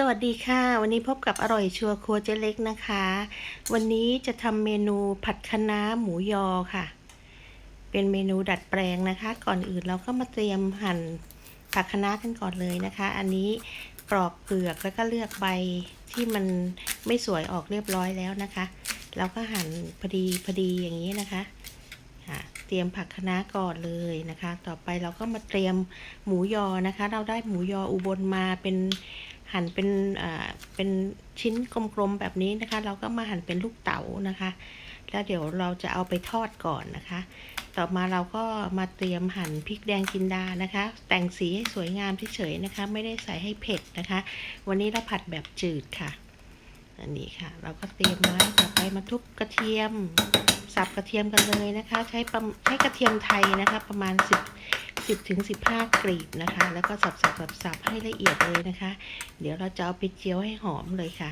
สวัสดีค่ะ วันนี้พบกับอร่อยชัวครัวเจ๊เล็กนะคะ วันนี้จะทำเมนูผัดคะน้าหมูยอค่ะ เป็นเมนูดัดแปลงนะคะ ก่อนอื่นเราก็มาเตรียมหั่นผักคะน้ากันก่อนเลยนะคะ อันนี้ปลอกเปลือกแล้วก็เลือกใบที่มันไม่สวยออกเรียบร้อยแล้วนะคะ เราก็หั่นพอดีพอดีอย่างนี้นะคะเตรียมผักคะน้าก่อนเลยนะคะ ต่อไปเราก็มาเตรียมหมูยอนะคะ เราได้หมูยออุบลมาเป็น หั่นเป็นอ่าเป็นชิ้นกลมๆแบบนี้นะคะ เราก็มาหั่นเป็นลูกเต๋านะคะ แล้วเดี๋ยวเราจะเอาไปทอดก่อนนะคะ ต่อมาเราก็มาเตรียมหั่นพริกแดงจินดานะคะ แต่งสีให้สวยงามเฉยๆนะคะ ไม่ได้ใส่ให้เผ็ดนะคะ วันนี้เราผัดแบบจืดค่ะ อันนี้ค่ะ เราก็เตรียมไว้ต่อไปมาทุบกระเทียมสับกระเทียมกันเลยนะคะ ใช้ใช้กระเทียมไทยนะคะ ประมาณ10 10ถึง15 กรีบนะคะ แล้วก็สับสับสับสับให้ละเอียดเลยนะคะ เดี๋ยวเราจะเอาไปเจียวให้หอมเลยค่ะ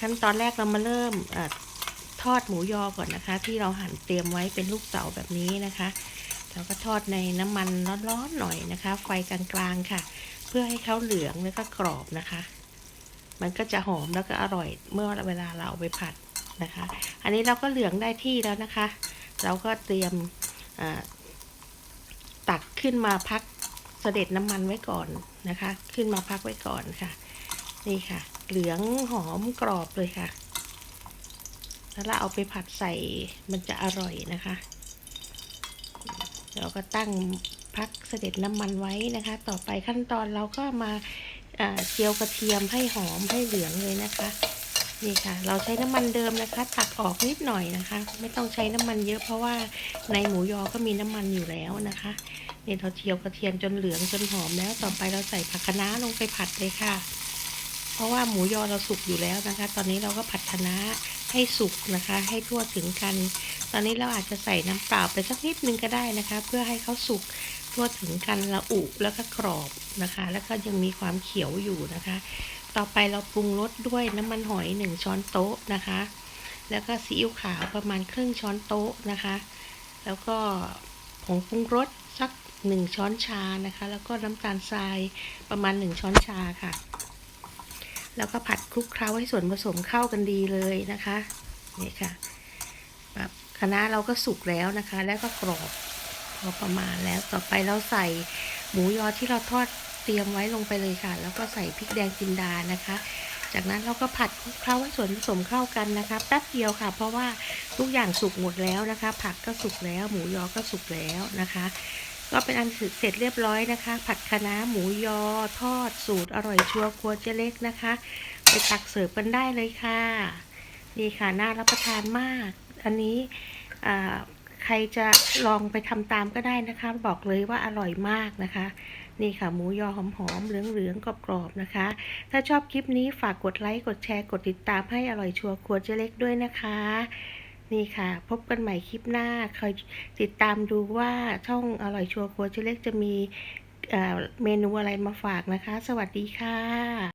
ขั้นตอนแรกเรามาเริ่มอทอดหมูยอก่อนนะคะ ที่เราหั่นเตรียมไว้เป็นลูกเต๋าแบบนี้นะคะเราก็ทอดในน้ำมันร้อนๆหน่อยนะคะ ไฟกลางๆค่ะ เพื่อให้เขาเหลืองแล้วก็กรอบนะคะ มันก็จะหอมแล้วก็อร่อยเมื่อเวลาเราเอาไปผัดนะคะ อันนี้เราก็เหลืองได้ที่แล้วนะคะ เราก็เตรียม ขึ้นมาพักเสด็จน้ำมันไว้ก่อนนะคะ ขึ้นมาพักไว้ก่อนค่ะ นี่ค่ะ เหลืองหอมกรอบเลยค่ะ แล้วเราเอาไปผัดใส่มันจะอร่อยนะคะ เราก็ตั้งพักเสด็จน้ำมันไว้นะคะ ต่อไปขั้นตอนเราก็มาอ่าเจียวกระเทียมให้หอมให้เหลืองเลยนะคะ นี่ค่ะ เราใช้น้ำมันเดิมนะคะ ตักออกนิดหน่อยนะคะ ไม่ต้องใช้น้ำมันเยอะเพราะว่าในหมูยอก็มีน้ำมันอยู่แล้วนะคะนี่เราเจียวกระเทียมจนเหลืองจนหอมแล้วต่อไปเราใส่ผักคะน้าลงไปผัดเลยค่ะ เพราะว่าหมูยอเราสุกอยู่แล้วนะคะ ตอนนี้เราก็ผัดคะน้าให้สุกนะคะ ให้ทั่วถึงกัน ตอนนี้เราอาจจะใส่น้ำเปล่าไปสักนิดนึงก็ได้นะคะ เพื่อให้เขาสุกทั่วถึงกันละอุแล้วก็กรอบนะคะ แล้วก็ยังมีความเขียวอยู่นะคะ ต่อไปเราปรุงรสด้วยน้ำมันหอยหนึ่งช้อนโต๊ะนะคะ แล้วก็ซีอิ๊วขาวประมาณครึ่งช้อนโต๊ะนะคะ แล้วก็ผงปรุงรสสักหนึ่งช้อนชานะคะ แล้วก็น้ำตาลทรายประมาณหนึ่งช้อนชาค่ะ แล้วก็ผัดคลุกเคล้าให้ส่วนผสมเข้ากันดีเลยนะคะนี่ค่ะแบบคะน้าเราก็สุกแล้วนะคะ แล้วก็กรอบพอประมาณแล้วต่อไปเราใส่หมูยอที่เราทอด เตรียมไว้ลงไปเลยค่ะ แล้วก็ใส่พริกแดงจินดานะคะ จากนั้นเราก็ผัดคลุกเคล้าให้ส่วนผสมเข้ากันนะคะแป๊บเดียวค่ะ เพราะว่าทุกอย่างสุกหมดแล้วนะคะ ผักก็สุกแล้ว หมูยอก็สุกแล้วนะคะก็เป็นอันเสร็จเรียบร้อยนะคะ ผัดคะน้าหมูยอทอดสูตรอร่อยชัวร์ครัวเจ๊เล็กนะคะ ไปตักเสิร์ฟกันได้เลยค่ะ นี่ค่ะน่ารับประทานมาก อันนี้อ่า ใครจะลองไปทำตามก็ได้นะคะ บอกเลยว่าอร่อยมากนะคะ นี่ค่ะหมูยอหอมๆเหลืองๆกรอบๆนะคะ ถ้าชอบคลิปนี้ฝากกดไลค์กดแชร์กดติดตามให้อร่อยชัวร์ครัวเจ๊เล็กด้วยนะคะ นี่ค่ะ พบกันใหม่คลิปหน้าคอยติดตามดูว่าช่องอร่อยชัวร์ครัวเจ๊เล็กจะมีเอ่อเมนูอะไรมาฝากนะคะ สวัสดีค่ะ